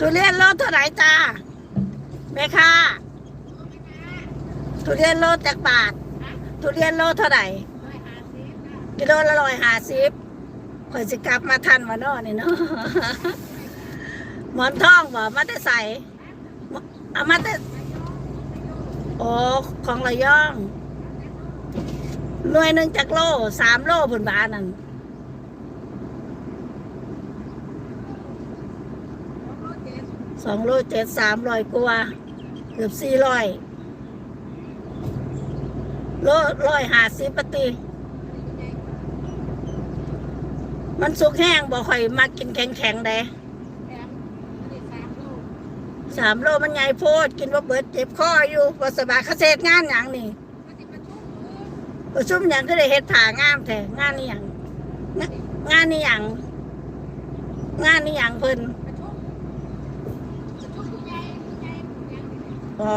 ทุเรียนโลเท่าไหร่จ้าแม่ค่ะทุเรียนโลจากบาททุเรียนโลเท่าไหร่กิโลละร้อยห้าสิบข่อยสิกลับมาทันวะเนาะนี่เนาะหมอนทองบ่มาแต่ใส่เอามาแต่โอ้ของระยองหน่วยหนึ่งจากโลสามโลผลบานั่น สองโลเจ็ดสามร้อยกว่าเกือบสี่ร้อยโลร้อยห้าสิบปฏิมันสุกแห้งบ่ค่อยมากินแข็งแข็งๆเด้สามโลมันใหญ่โพด กินว่าเบิดเจ็บคออยู่ว่าสบายเกษตรงานอย่างนี่ประชุมหยังก็ได้เฮ็ดผ่างามแท้งานนี่หยังงงานนี่หยังงานนี่หยังเพิ่น อ๋อ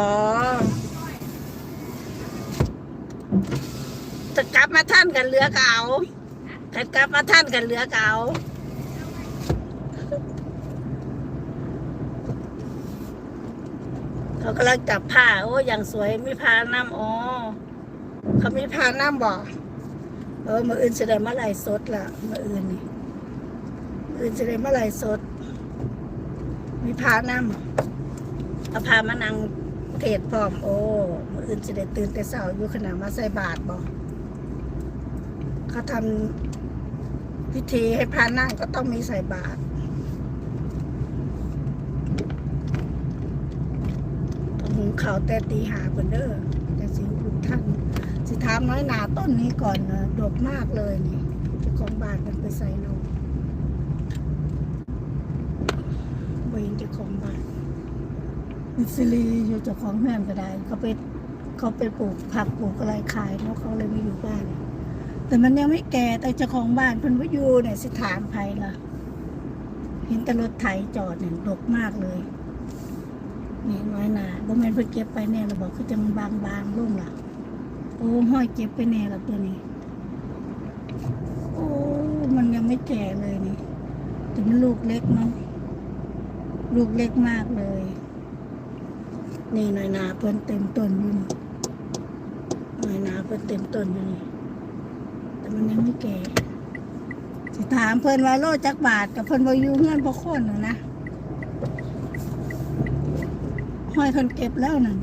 จะกลับมาท่านกันเหลือเก่าถ้ากลับมาท่านกันเหลือเก่าเขากำลังจับผ้า โอ้อย่างสวยมีผ้าน้ำอ๋อเขามีพาน้ำบ่เออมืออื่นจะได้มาลฟ์สดล่ะมืออื่นนี่มืออื่นจะได้มาลฟ์สด มีพาน้ำเอาพามานั่ง เทศพร้อม โอ้มืออื่นจะได้ตื่นแต่เช้าอยู่ขณะมาใส่บาตรบ่เขาทำพิธีให้พานั่งก็ต้องมีใส่บาตรต้องหุงข้าวแต่ตีหาเพิ่นเด้อแต่สิหุงท่าน สิถามน้อยหนาต้นนี้ก่อนนะดกมากเลยนี่เจ้าของบานมันไปใส่นมเวนเจ้าของบาน มิสซิลีอยู่เจ้าของแม่นก็ได้ เขาไปเขาไปปลูกผักปลูกอะไรขายเนาะเขาเลยไม่อยู่บ้าน แต่มันยังไม่แก่แต่เจ้าของบ้านเพิ่นว่าอยู่เนี่ยสิถามไผล่ะ เห็นแต่รถไถจอดเนี่ยดกมากเลยนี่น้อยหนาบ่แม่นเพิ่นเก็บไปแน่เราบอกคือจะมันบางๆลงล่ะ โอ้ห้อยเจ็บไปแน่ละตัวนี้ โอ้มันยังไม่แก่เลยนี่แต่มันลูกเล็กเนาะลูกเล็กมากเลย นี่หน่อยนาเพิ่นเต็มต้นอยู่นี่หน่อยนาเพิ่นเต็มต้นอยู่นี่แต่มันยังไม่แก่สิถามเพิ่นว่าโลจักบาทกับเพิ่นว่าอยู่เงื่อนพ่อคนน่ะนะห้อยเพิ่นเก็บแล้วนั่น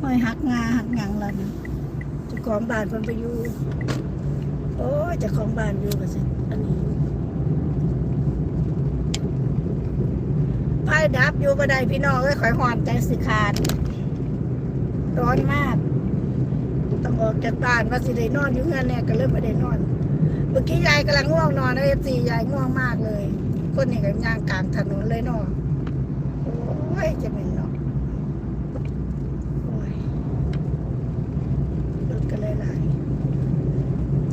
ห้อยหักงาหักหยังแล้วนั่นจ้าของบ้านเพิ่นไปอยู่โอ้ยจ้าของบ้านอยู่ก็สิอันนี้ ไฟดับอยู่บ่ได้พี่น้องเอ้ยข่อยหอนใจสิขาด ร้อนมาก ต้องออกจากบ้านว่าสิได้นอนอยู่เฮือนเนี่ยก็เริ่มไม่ได้นอน เมื่อกี้ยายกำลังง่วงนอนนะเอฟซียายง่วงมากเลย คนนี้ก็ย่างกลางถนนเลยเนาะโอ้ยจะเป็นเนาะโอ้ยรถก็เลยหลาย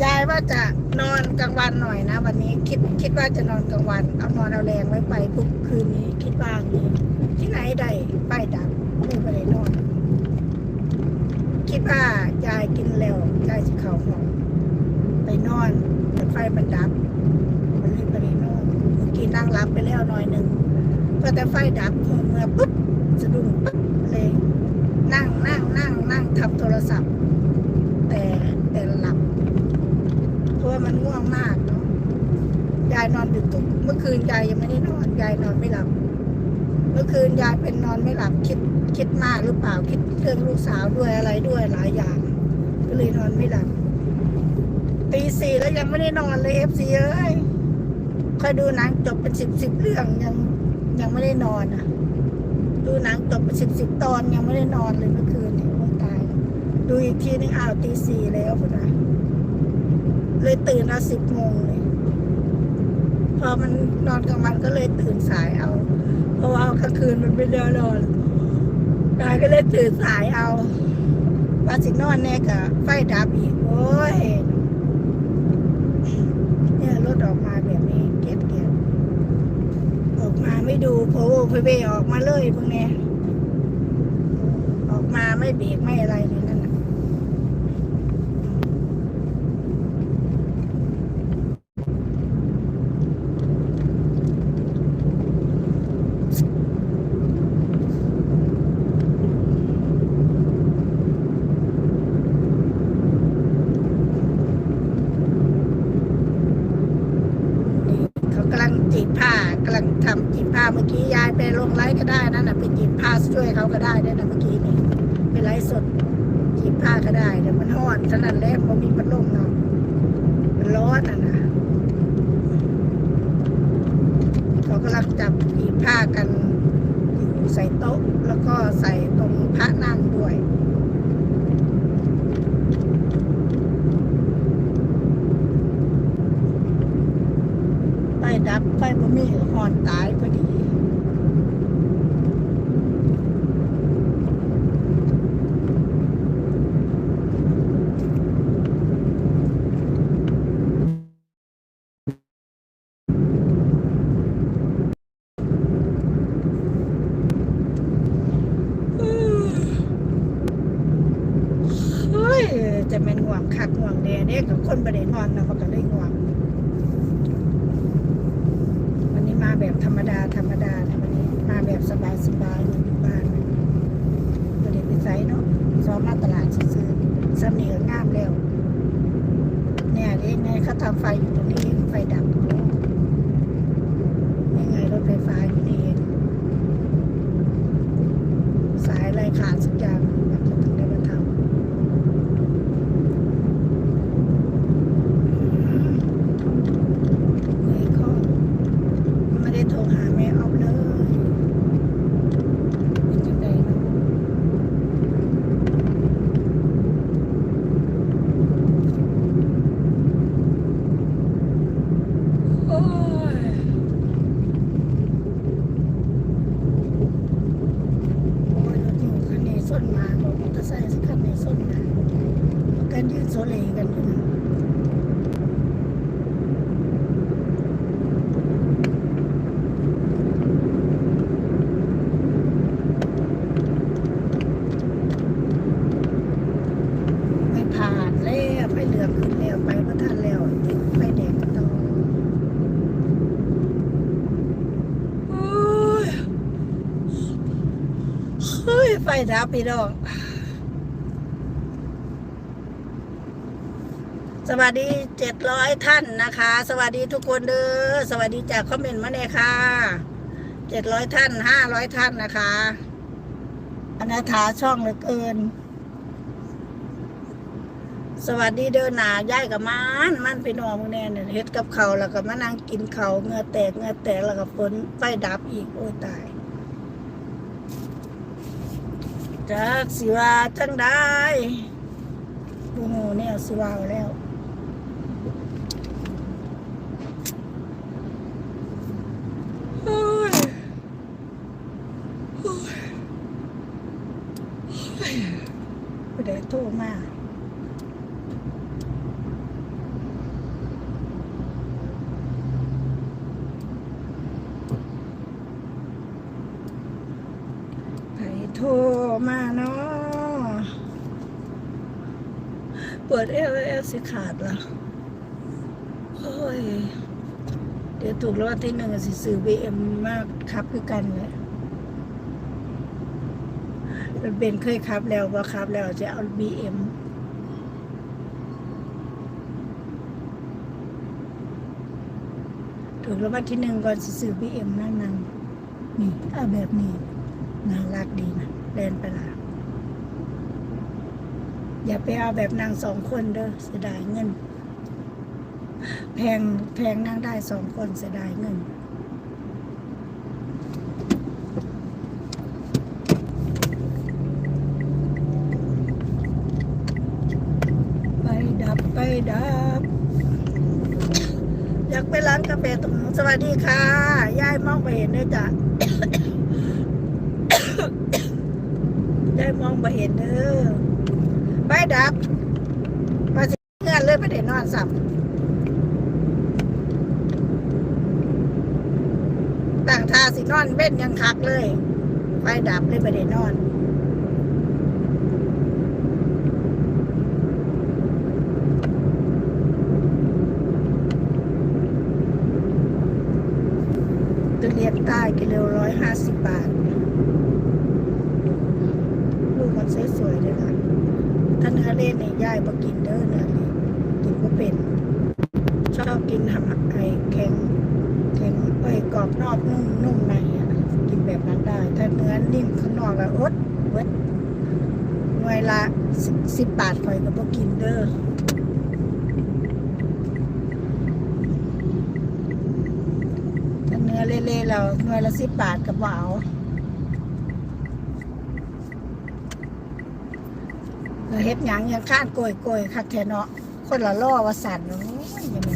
ยายว่าจะ นอนกลางวันหน่อยนะ วันนี้คิดคิดว่าจะนอนกลางวัน เอานอนเอาแรงไว้ไปปุ๊บคืนนี้คิดว่างนี้ที่ไหนได้ไปดับไม่ไปได้นอน คิดว่ายายกินแล้วยายจะเข้าห้องไปนอนแต่ไฟมันดับมันเลยไปได้นอนเมื่อกี้นั่งรับไปแล้วหน่อยหนึ่งพอแต่ไฟดับเมื่อปุ๊บสะดุ้งปุ๊บเลยนั่งนั่งนั่งนั่งทับโทรศัพท์ แต่แต่หลับ เพราะว่ามันง่วงมากเนาะยายนอนดึกทุกเมื่อคืนยายยังไม่ได้นอนยายนอนไม่หลับ เมื่อคืนยายเป็นนอนไม่หลับคิดคิดมากหรือเปล่าคิดเรื่องลูกสาวด้วยอะไรด้วยหลายอย่าง ก็เลยนอนไม่หลับตีสี่แล้วยังไม่ได้นอนเลยเอฟซีเอ้ยคอยดูหนังจบเป็นสิบสิบเรื่องยังยังไม่ได้นอนอะ ดูหนังจบเป็นสิบสิบตอนยังไม่ได้นอนเลยเมื่อคืนเนี่ยโอ้ตาย ดูอีกทีนึงอ้าวตีสี่แล้วพุ่นนะ เลยตื่นเอาสิบโมงเลยพอมันนอนกลางวันก็เลยตื่นสายเอา เพราะว่ากลางคืนมันไม่ได้นอนยายก็เลยตื่นสายเอาว่าสินอนแน่กะไฟดับอีก โอ้ยเนี่ยรถออกมาแบบนี้เกียดเกียดออกมาไม่ดูโพโวเพเวออกมาเลยพวกเนี้ยออกมาไม่เบรกไม่อะไรเลยนั่นน่ะ เมื่อกี้ยายไปลงไลฟ์ก็ได้นั่นน่ะไปหยิบผ้าช่วยเขาก็ได้ด้วยนะเมื่อกี้นี่ไปไลฟ์ สดหยิบผ้าก็ได้แต่มันร้อนฉะนั้นแล้วมันมีพัดลมเนาะมันร้อนอะนะเขากำลังจับหยิบผ้ากันอยู่ใส่โต๊ะ แล้วก็ใส่ตรงพระนั่งด้วยไฟดับไฟบ่มีหอนตายพอดี เฮ้ยจะเป็นห่วงคักห่วงแน่เนี่ยกับ คนประเด็นนอนนะมันก็เลยห่วงวันนี้มาแบบธรรมดาธรรมดานะวันนี้มาแบบสบายสบายอยู่บ้านประเด็นไปไซเนาะซ้อมมาตลาดซื้อสำเนียงงามแล้วเนี่ยนี่ไงเขาทำไฟอยู่ตรงนี้ไฟดับนี่ไงรถไฟฟ้าอยู่นี่เองสายอะไรขาดสักอย่างมันก็ถึงได้มาทำ เฮ้ยเขาไม่ได้โทรหาแม่ออฟเลยเป็นจังไดเนาะโอ้ยโอ้ยรถอยู่คันนี้ส้นมาบอกมอเตอร์ไซค์สักคันนี้ส้นมาประกันยืนโซเลกันอยู่นะ ไม่ผ่าน แล้วไปเหลืองขึ้นแล้วไปพระท่านแล้วติดไฟแดงต่อโอ้ยเฮ้ยไฟดับพี่น้องสวัสดีเจ็ดร้อยท่านนะคะ สวัสดีทุกคนเด้อสวัสดีจากคอมเมนต์มาเนี่ยค่ะเจ็ดร้อยท่านห้าร้อยท่านนะคะอนาถาช่องเหลือเกิน สวัสดีเด้อหนาย่ายกับมันมันไปนอนมึงแน่เนี่ยเฮ็ดกับเขาแล้วก็มานั่งกินเขาเงือแตกเงือแตกแล้วก็ฝนไฟดับอีกโอ้ยตายจากสิว่าจังได้โอ้โหเนี่ยสิว่าแล้วโอ้ยโอ้ยโอ้ยผู้ใดโทรมา ไผโทรมาเนาะ เปิดเอลเอลสิขาดละโอ้ย เดี๋ยวถูกรางวัลที่หนึ่งสิซื้อบีเอ็มมากครับคือกันเลยมันเป็นเคยครับแล้วว่าครับแล้วจะเอาบีเอ็มถูกรางวัลที่หนึ่งก่อนสิซื้อบีเอ็มนั่นนั่งนี่เอาแบบนี้น่ารักดีนะเล่นไปละ อย่าไปเอาแบบนางสองคนเด้อเสียดายเงิน แพงแพงนั่งได้สองคนเสียดายเงินไปดับไปดับอยากไปร้านกาแฟตรงนู้นสวัสดีค่ะ ยายมองไปเห็นด้วยจ้ะได้มองไปเห็นเด้อ ดับมาสิเงื่อนเลยประเด็นนอนสับต่างทาสินอนเว้นยังคักเลย ไฟดับเลยประเด็นนอน ตุเรียนใต้กิโลร้อยห้าสิบบาท ลูกมันสวยๆเลยค่ะถ้าเนื้อเล่นเนี่ยย่ายบ่กินเด้อเนื้อเล่นกินก็เป็น ชอบกินทำไอ้แข็งแข็งไอ้กรอบนอกนุ่มนุ่มในอะ นิ่มข้างนอกแล้วอดเบิดหน่วยละสิบบาทข่อยก็บ่กินเด้อถ้าเนื้อเละๆแล้วหน่วยละสิบบาทกับเอาเฮ็ดหยังยังข้านโกยโกยคักแท้เนาะคนละล่อวสันโอ้ยอยังไง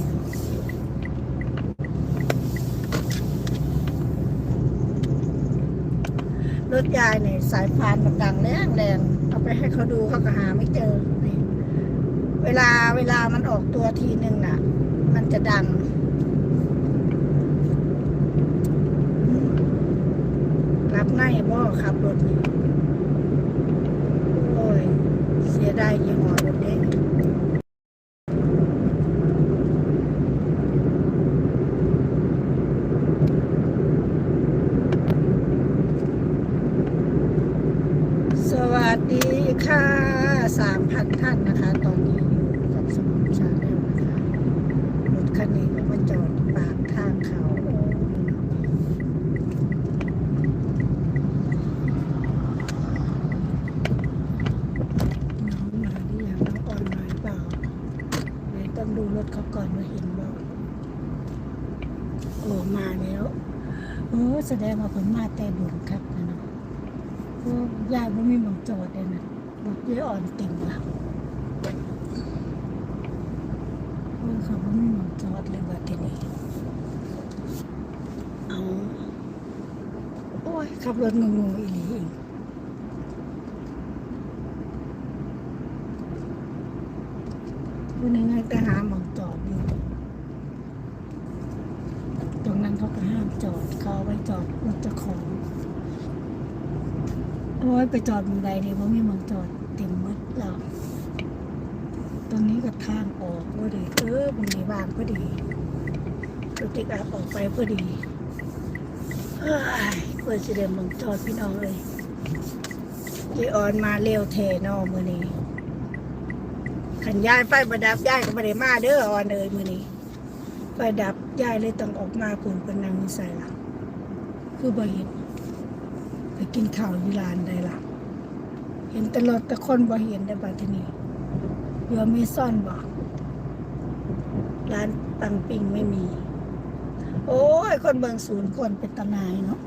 รถยายเนี่ยสายพานมันดังแรงแรงเอาไปให้เขาดูเขาก็หาไม่เจอนี่เวลาเวลามันออกตัวทีหนึ่งน่ะ มันจะดังรับง่ายบ่ขับรถนี่โอ้ย เสียดายยี่ห้อรถเด้สวัสดีค่ะสามพันท่านนะคะ ตอนนี้อยู่กับสมุนชาแนลนะคะรถคันนี้ก็มาจอดปากทางเขาโอ้ย น้องมาหรือยังน้องออนมาหรือเปล่าเดี๋ยวต้องดูรถเขาก่อนว่าเห็นบ่โอ้มาแล้วโอ้ แสดงว่าผลมาแต่บุญครับนะเนาะโอ้ยายบ่มีหมองจอดเลยนะรถยายอ่อนเต็มละโอ้เขาบ่มีหมองจอดเลยว่าที่นี่เอาโอ้ยขับรถงงๆอีหลีเอง วันนี้ไงไปหาหมองจอดอยู่ ตรงนั้นเขาก็ห้ามจอดเขาเอาไว้จอดรถเจ้าของ โอ้ยไปจอดมุมใดดีเพราะมีหมองจอดเต็มมืดแล้วตรงนี้ก็ทางออกพอดีเออมันมีบางพอดีรถติกอัพออกไปพอดีเฮ้ยเพื่อจเดินมองจอดพี่น้องเลยยีออนมาเร็วเทนอมือนี้ขันยายไฟประดับยายก็ไม่ได้มาเด้อออนเอยมือนี้ไฟดับยายเลยต้องออกมาผุนเป็นนางนิสัยละคือบ่เห็น กินข้าวอยู่ร้านได้ละเห็นตลอดแต่คนบ่เห็นได้บัดทีนี้เดี๋ยวไม่ซ่อนบอกร้านปังปิงไม่มี โอ้ย คนเบิงศูนย์คนเป็นตนายเนาะ